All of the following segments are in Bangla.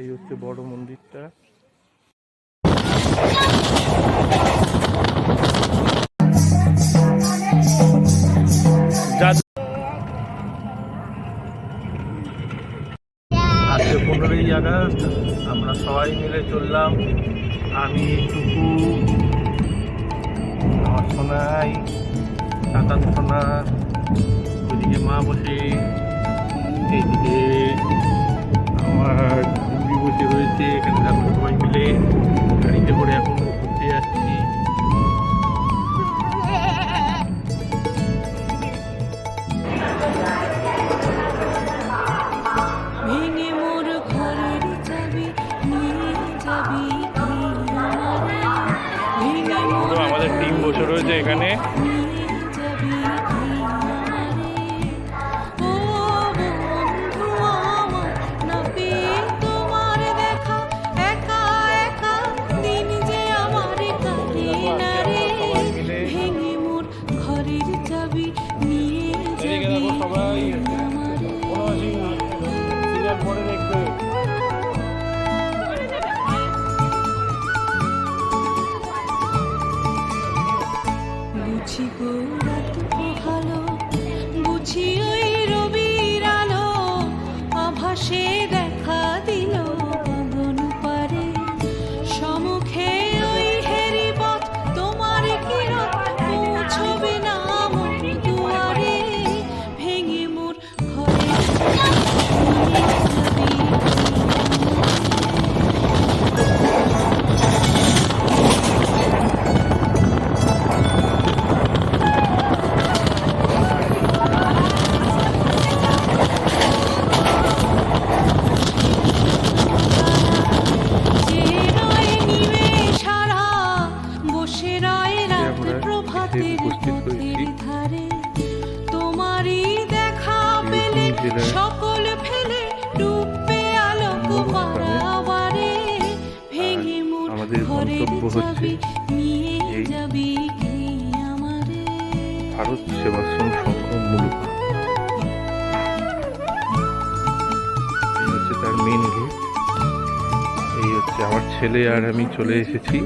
এই হচ্ছে বড় মন্দিরটা। আজকে পনেরোই আগস্ট, আমরা সবাই মিলে চললাম। আমি, টুকু, আমার সোনাই সাঁতার সোনা মা বসে, এইদিকে nanti akan dapat orang pilih ছেলে আর আমি চলে এসেছি।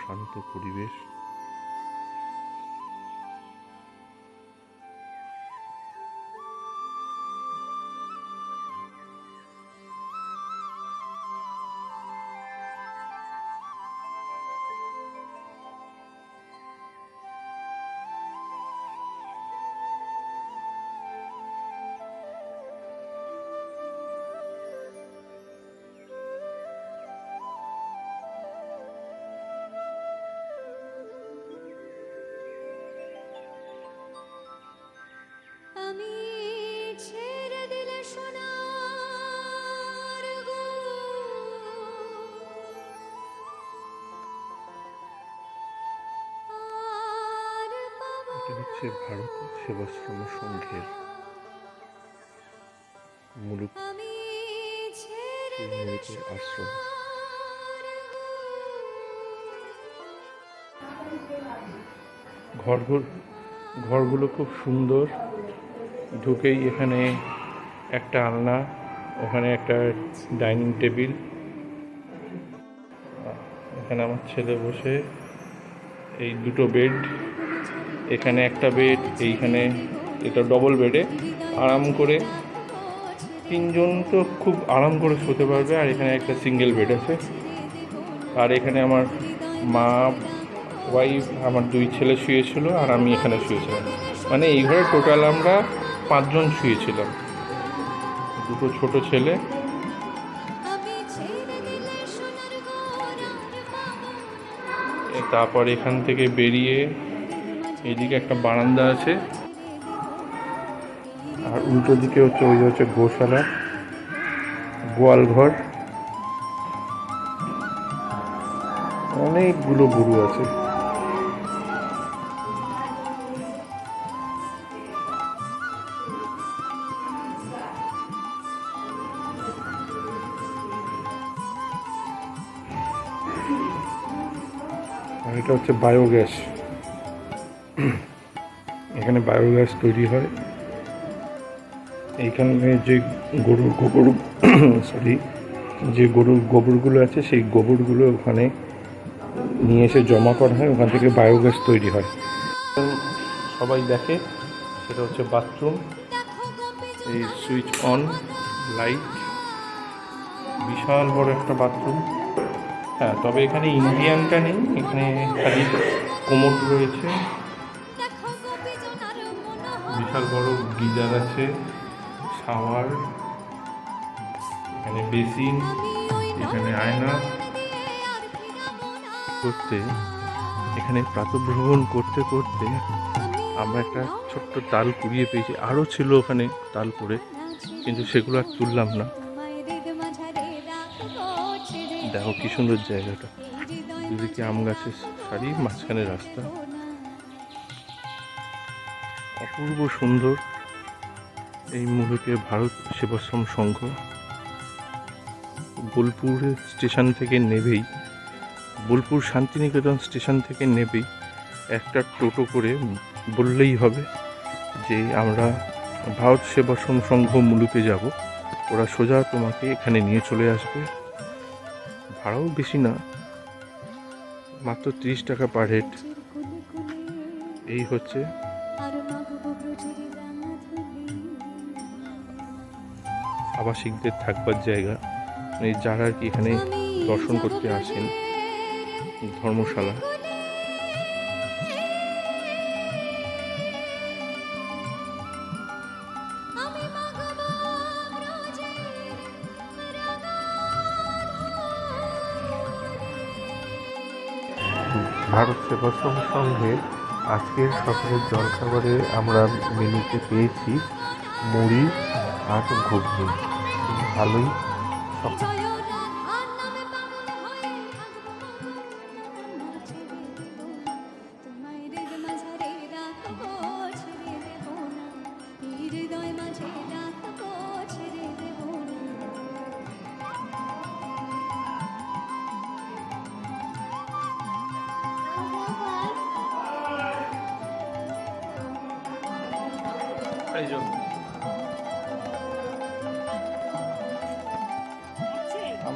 শান্ত পরিবেশ। হচ্ছে ভারত সেবাশ্রম সংঘের মুলুক আশ্রম। ঘর ঘরগুলো খুব সুন্দর। ঢুকেই এখানে একটা আলনা ওখানে একটা ডাইনিং টেবিল। এখানে আমার ছেলে বসে এই দুটো বেড। এখানে একটা বেড এইখানে এটা ডবল বেডে আরাম করে তিনজন তো খুব আরাম করে শুতে পারবে, আর এখানে একটা সিঙ্গেল বেড আছে। আর এখানে আমার মা ওয়াইফ আমার দুই ছেলে শুয়েছিল, আর আমি এখানে শুয়েছিলাম। মানে এই ঘরে টোটাল আমরা পাঁচজন শুয়েছিলাম। দুটো ছোট ছেলে। তারপর এখান থেকে বেরিয়ে এদিকে একটা বারান্দা আছে। আর উল্টো দিকে হচ্ছে ওই হচ্ছে গোশালা, গোয়াল ঘর। অনেকগুলো গরু আছে। আর এটা হচ্ছে বায়োগ্যাস। এখানে বায়োগ্যাস তৈরি হয়। এইখানে যে গরুর গোবর, সরি, যে গরুর গোবরগুলো আছে, সেই গোবরগুলো ওখানে নিয়ে এসে জমা করা হয়, ওখান থেকে বায়োগ্যাস তৈরি হয়। সবাই দেখে, সেটা হচ্ছে বাথরুম এই সুইচ অন লাইট বিশাল বড় একটা বাথরুম হ্যাঁ তবে এখানে ইন্ডিয়ানটা নেই, এখানে খালি কোমর রয়েছে। বিশাল বড় গিজার আছে, শাওয়ার, এখানে বেসিন, এখানে আয়না। করতে, এখানে প্রাতভ্রমণ করতে করতে আমরা একটা ছোট্ট তাল কুড়িয়ে পেয়েছি। আরও ছিল ওখানে তাল পড়ে, কিন্তু সেগুলো আর তুললাম না। দেখো কি সুন্দর জায়গাটা। দুদিকে আম গাছের সারি, মাঝখানে রাস্তা। অপূর্ব সুন্দর এই মুহূর্তে ভারত সেবাশ্রম সংঘ বোলপুর স্টেশন থেকে নেবেই, বোলপুর শান্তিনিকেতন স্টেশন থেকে নেবেই একটা টোটো করে বললেই হবে যে আমরা ভারত সেবাশ্রম সংঘ মুলুকে যাব। ওরা সোজা তোমাকে এখানে নিয়ে চলে আসবে। ভাড়াও বেশি না, মাত্র তিরিশ টাকা পার হেড এই হচ্ছে আবাসিকদের থাকবার জায়গা। মানে যারা আর কি এখানে দর্শন করতে আসেন, ধর্মশালা। ভারত সেবাশ্রম সংঘের আজকের সকালের জলখাবারে আমরা মেনুতে পেয়েছি মুড়ি আর ঘুগনি। ভালোই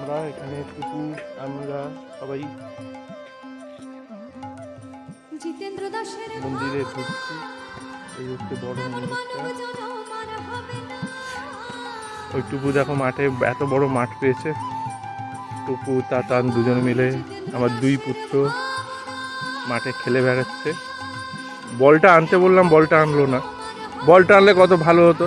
আমরা এখানে টুকু আমরা সবাই জিতেন্দ্র দাসের মন্দিরে ঢুকছি। এই হচ্ছে বড় মন্দিরটা। ওই টুকু দেখো মাঠে এত বড় মাঠ পেয়েছে। টুকু তাতান দুজন মিলে আমার দুই পুত্র মাঠে খেলে বেড়াচ্ছে। বলটা আনতে বললাম বলটা আনলো না। বলটা আনলে কত ভালো হতো।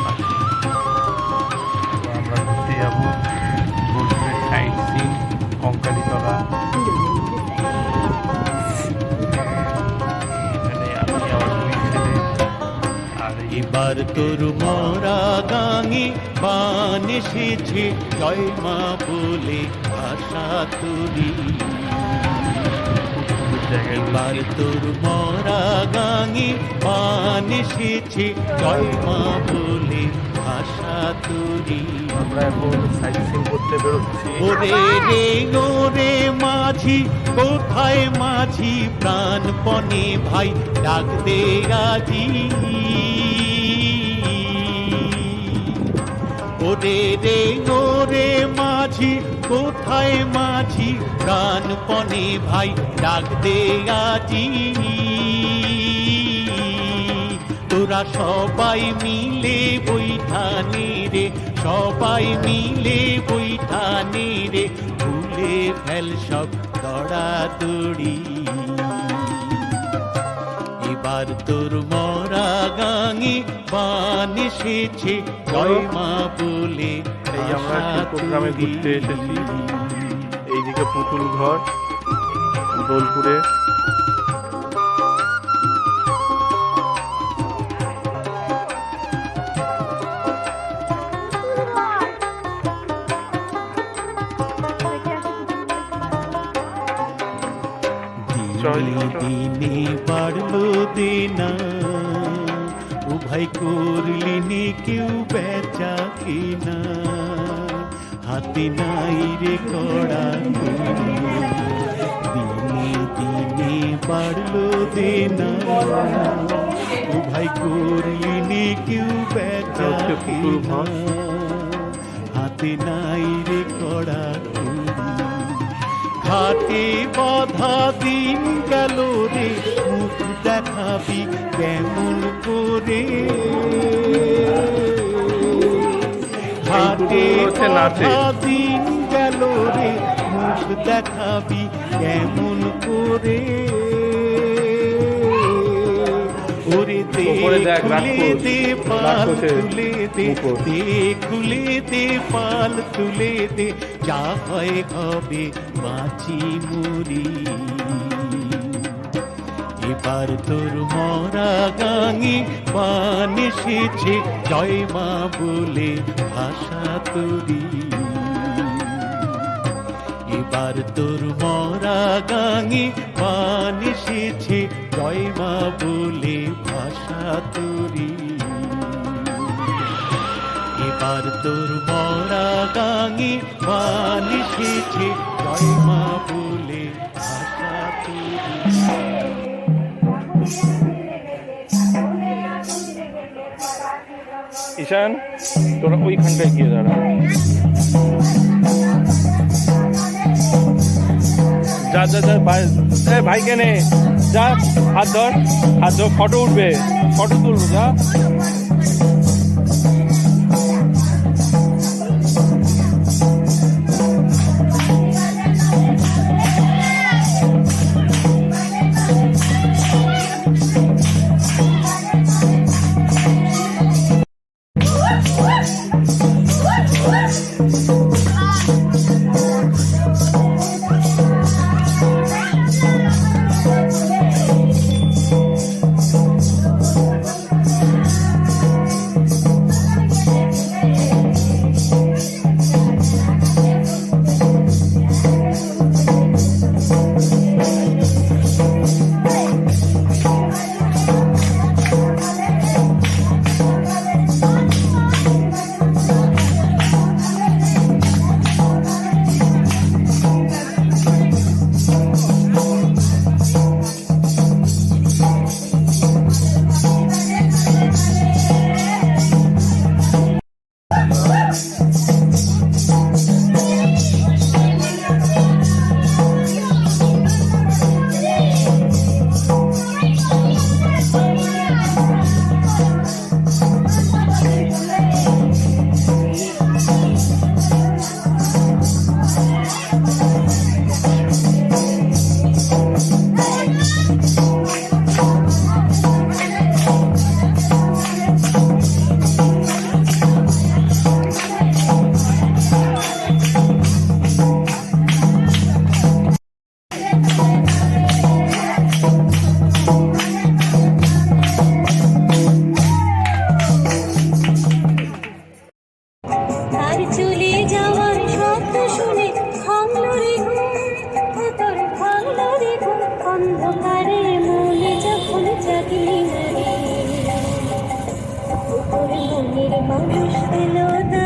এসেছে জয় মা বলে আশা তুলি এবার তোর মরা গাঙে বান এসেছে জয় মা বলে আমরা এখন করতে বেরোচ্ছি। ওরে রে ওরে মাঝি কোথায় মাঝি? প্রাণপণে ভাই ডাক দে আজি ওরে রে, ওরে মাঝি, কোথায় মাঝি? প্রাণপণে ভাই, ডাক দে আজি। তোরা সবাই মিলে বৈঠানে রে, সবাই মিলে বৈঠানে রে, ভুলে ফেল সব দড়া দড়াদড়ি। এবার তোর মরা গাঙে বান এসেছে জয় মা বলে এই আমরা চট্টগ্রামে ঘুরতে এসেছি। এইদিকে পুতুল ঘর বোলপুরে। দেনা উভয় করলি নে কেউ বেচা কিনা হাতে নাই রে কড়া। দিনে দিনে বাড়লো দেনা উভয় করলি নে কেউ বেচা। কিনা হাতে নাই রে কড়া। ঘাটে বাধা দিন গেল রে মুখ দেখাবি কেমন করে। বাধা দিন গেল রে? মুখ দেখাবি কেমন করে? ওরে দে খুলে। দে পাল তুলে দে। দে খুলে দে পাল তুলে দে। যা হয় হবে বাঁচি মুড়ি। এবার তোর মরা গাঙে পান জয় মা বলে ভাষা তুরি। এবার তোর মরা গাঙে পান জয় মা বলে ভাষা তুরি। এবার তোর মরা গাঙে পান জয় মা বলে ভাষা তুরি। ঈশান, তোরা ওইখানটায় গিয়ে দাঁড়া। যা যা যা, ভাই, এ কেনে? যা, হাত ধর হাত ধর ফটো উঠবে ফটো তুলবো, যা। I know.